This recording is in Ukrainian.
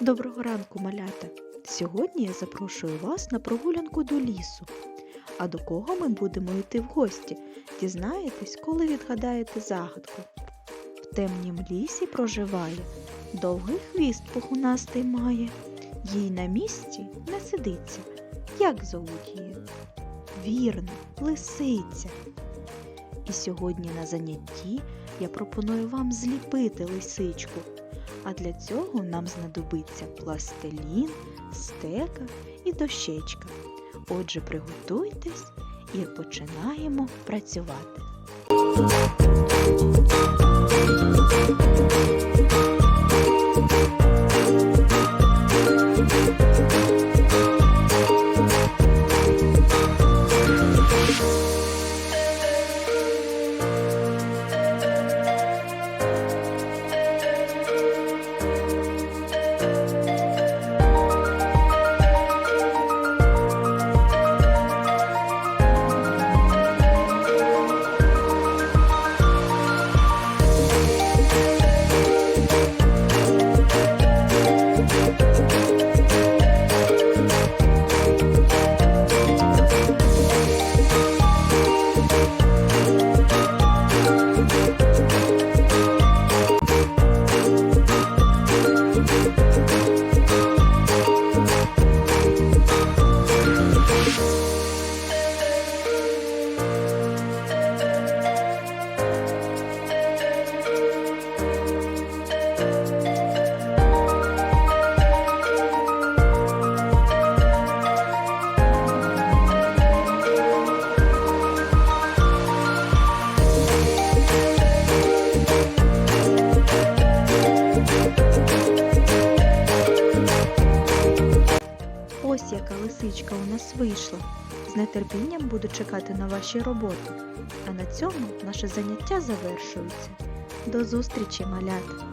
Доброго ранку, малята! Сьогодні я запрошую вас на прогулянку до лісу. А до кого ми будемо йти в гості? Дізнаєтесь, коли відгадаєте загадку. В темнім лісі проживає, довгий хвіст пухнастий має. Їй на місці не сидиться. Як зовуть її? Вірно, лисиця. І сьогодні на занятті я пропоную вам зліпити лисичку. А для цього нам знадобиться пластилін, стека і дощечка. Отже, приготуйтесь і починаємо працювати. Ось яка лисичка у нас вийшла. З нетерпінням буду чекати на ваші роботи. А на цьому наше заняття завершується. До зустрічі, малята!